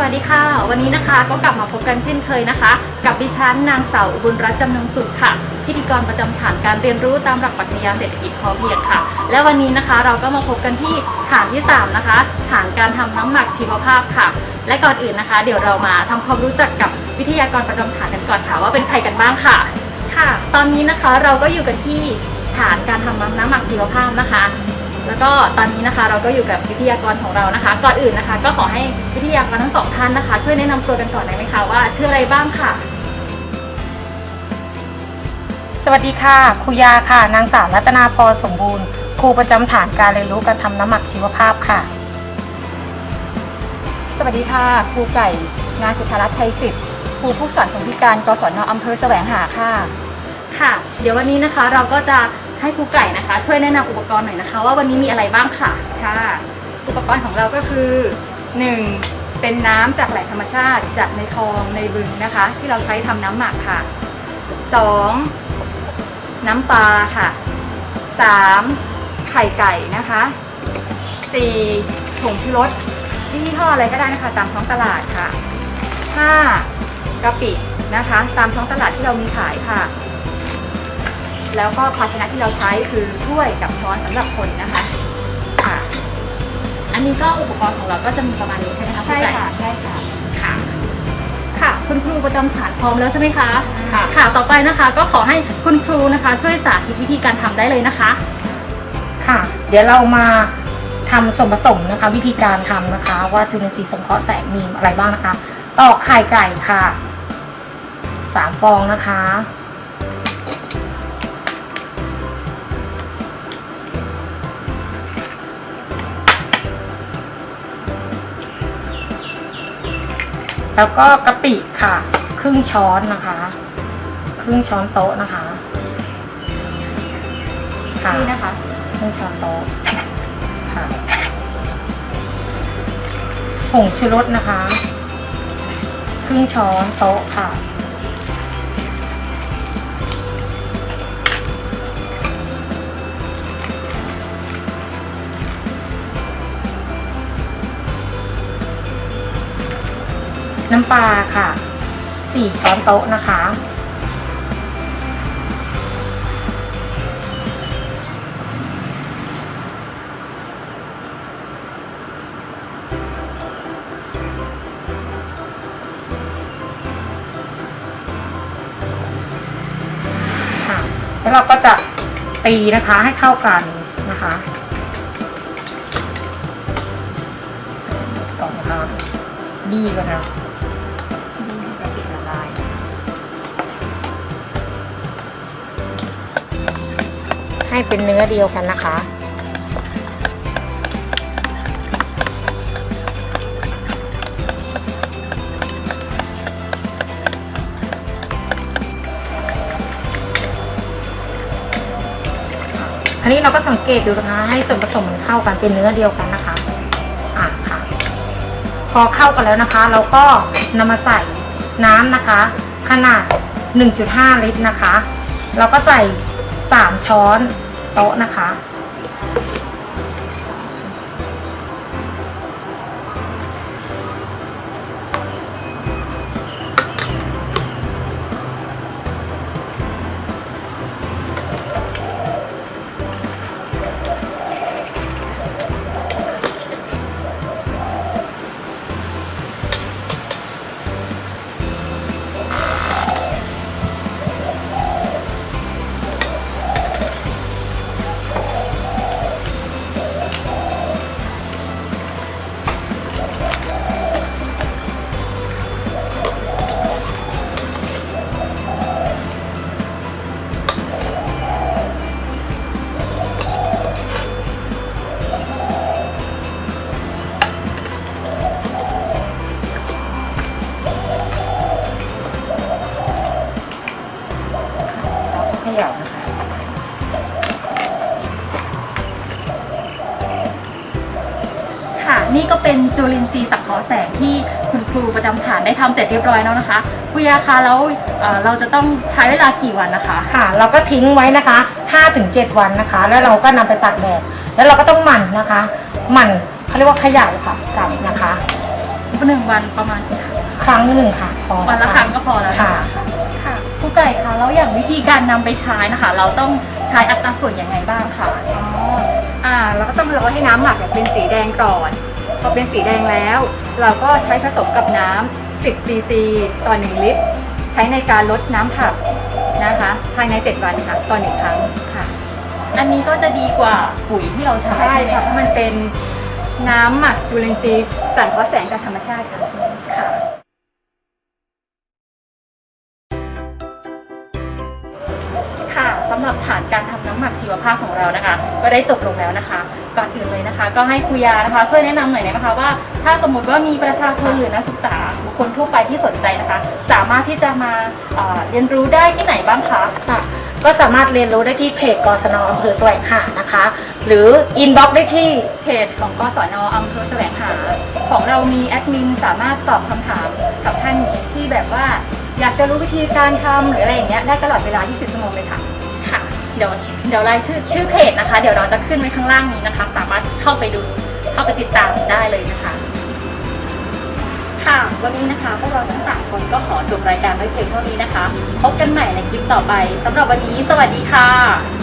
วัสดีค่ะ วันนี้นะคะก็กลับมาพบกันเช่นเคยนะคะ กับดิฉันนางสาวอุบุญรัตน์จำนงสุขค่ะ พิธีกรประจำฐานการเรียนรู้ตามหลักปรัชญาเศรษฐกิจพอเพียงค่ะ และวันนี้นะคะเราก็มาพบกันที่ฐานที่ 3 นะคะฐานการทำน้ำหมักชีวภาพค่ะ และก่อนอื่นนะคะ เดี๋ยวเรามาทำความรู้จักกับวิทยากรประจำฐานกันก่อนค่ะว่าเป็นใครกันบ้างค่ะ ค่ะ ตอนนี้นะคะเราก็อยู่กันที่ฐานการทำน้ำหมักชีวภาพนะคะ แล้วก็ตอนนี้นะคะเราก็อยู่กับวิทยากรของเรานะคะ ก่อนอื่นนะคะ ก็ขอให้วิทยากรทั้งสองท่านนะคะ ช่วยแนะนำตัวกันก่อนได้ไหมคะว่าชื่ออะไรบ้างค่ะ สวัสดีค่ะ ครูยาค่ะ นางสาวรัตนาพรสมบูรณ์ ครูประจำฐานการเรียนรู้การทำน้ำหมักชีวภาพค่ะ สวัสดีค่ะครูไก่งานสุธารัตน์ไทยสิทธิ์ครูผู้สอนคนพิการกศนอำเภอแสวงหาค่ะ ค่ะ เดี๋ยววันนี้นะคะเราก็จะ ให้ครูไก่นะคะ ช่วยแนะนำอุปกรณ์หน่อยนะคะ ว่าวันนี้มีอะไรบ้างค่ะค่ะ อุปกรณ์ของเราก็คือ 1. เป็นน้ำจากแหล่งธรรมชาติจากในคลองในบึงนะคะ ที่เราใช้ทำน้ำหมักค่ะ 2. น้ำปลาค่ะ 3. ไข่ไก่นะคะ 4. ผงชูรสยี่ห้ออะไรก็ได้นะคะ ตามท้องตลาดค่ะ 5. กะปินะคะ ตามท้องตลาดที่เรามีขายค่ะ แล้วก็ภาชนะที่เราใช้คือถ้วยกับช้อนสำหรับคนนะคะค่ะ อันนี้ก็อุปกรณ์ของเราก็จะมีประมาณนี้ใช่ไหมคะใช่ค่ะใช่ค่ะค่ะ ค่ะ คุณครูประจำฐานพร้อมแล้วใช่ไหมคะค่ะค่ะต่อไปนะคะ ก็ขอให้คุณครูนะคะ ช่วยสาธิตวิธีการทำได้เลยนะคะ ค่ะ เดี๋ยวเรามาทำส่วนผสมนะคะ วิธีการทำนะคะ ว่าจุลินทรีย์สังเคราะห์แสงมีอะไรบ้างนะคะตอกไข่ไก่ค่ะสามฟองนะคะ แล้วก็กะปิค่ะ ครึ่งช้อนนะคะ ครึ่งช้อนโต๊ะนะคะค่ะนี่นะคะครึ่งช้อนโต๊ะค่ะผงชูรสนะคะ ครึ่งช้อนโต๊ะค่ะ น้ำปลาค่ะสี่ช้อนโต๊ะนะคะค่ะแล้วเราก็จะตีนะคะให้เข้ากันนะคะก่อนนะคะบี้ก่อนนะ ให้เป็นเนื้อเดียวกันนะคะ อันนี้เราก็สังเกตดูนะคะ ให้ส่วนผสมมันเข้ากันเป็นเนื้อเดียวกันนะคะอะค่ะ พอเข้ากันแล้วนะคะ เราก็นำมาใส่น้ำนะคะ ขนาด 1.5 ลิตรนะคะ เราก็ใส่ 3 ช้อน โต๊ะนะคะ นี่ก็เป็นจุลินทรีย์สังเคราะห์แสงที่คุณครูประจำฐานได้ทำเสร็จเรียบร้อยแล้วนะคะครูยาคะแล้วเอ่อเราจะต้องใช้เวลากี่วันนะคะ ค่ะ เราก็ทิ้งไว้นะคะ 5-7 วันนะคะ แล้วเราก็นำไปตากแดด แล้วเราก็ต้องหมั่นนะคะ หมั่นเขาเรียกว่าเขย่าค่ะกลับนะคะ หนึ่งวันประมาณกี่ครั้งครั้งหนึ่งค่ะพอวันละครั้งก็พอแล้วนค่ะ ค่ะครูไก่คะแล้วอย่างวิธีการนำไปใช้นะคะ เราต้องใช้อัตราส่วนยังไงบ้างคะ อ๋อ อ่าเราก็ต้องรอให้น้ำหมักเนี่ยเป็นสีแดงก่อน พอเป็นสีแดงแล้ว เราก็ใช้ผสมกับน้ำ10ซีซีต่อ 1 ลิตร ใช้ในการลดน้ำผักนะคะ ภายใน 7 วันค่ะต่อหนึ่งครั้งค่ะ อันนี้ก็จะดีกว่าปุ๋ยที่เราใช้ใช่ไหมค่ะเพราะมันเป็นน้ำหมักจุลินทรีย์สังเคราะห์แสงจากธรรมชาติค่ะค่ะค่ะ หมักชีวภาพของเรานะคะ ก็ได้จบลงแล้วนะคะ ก่อนอื่นเลยนะคะ ก็ให้ครูยานะคะ ช่วยแนะนำหน่อยนะคะว่า ถ้าสมมติว่ามีประชาชนหรือนักศึกษาบุคคลทั่วไปที่สนใจนะคะ สามารถที่จะมาเอ่อเรียนรู้ได้ที่ไหนบ้างคะ ค่ะก็สามารถเรียนรู้ได้ที่เพจกศนอำเภอแสวงหานะคะ หรืออินบ็อกซ์ได้ที่เพจของกศนอำเภอแสวงหา ของเรามีแอดมินสามารถตอบคำถามกับท่านที่แบบว่า อยากจะรู้วิธีการทำหรืออะไรอย่างเงี้ยได้ตลอดเวลา24ชั่วโมงเลยค่ะ เดี๋ยวเดี๋ยวรายชื่อชื่อเพจนะคะ เดี๋ยวเราจะขึ้นไว้ข้างล่างนี้นะคะ สามารถเข้าไปดูเข้าไปติดตามได้เลยนะคะค่ะวันนี้นะคะพวกเราทั้งสามคนก็ขอจบรายการไว้เพียงเท่านี้นะคะ พบกันใหม่ในคลิปต่อไปสำหรับวันนี้ สวัสดีค่ะ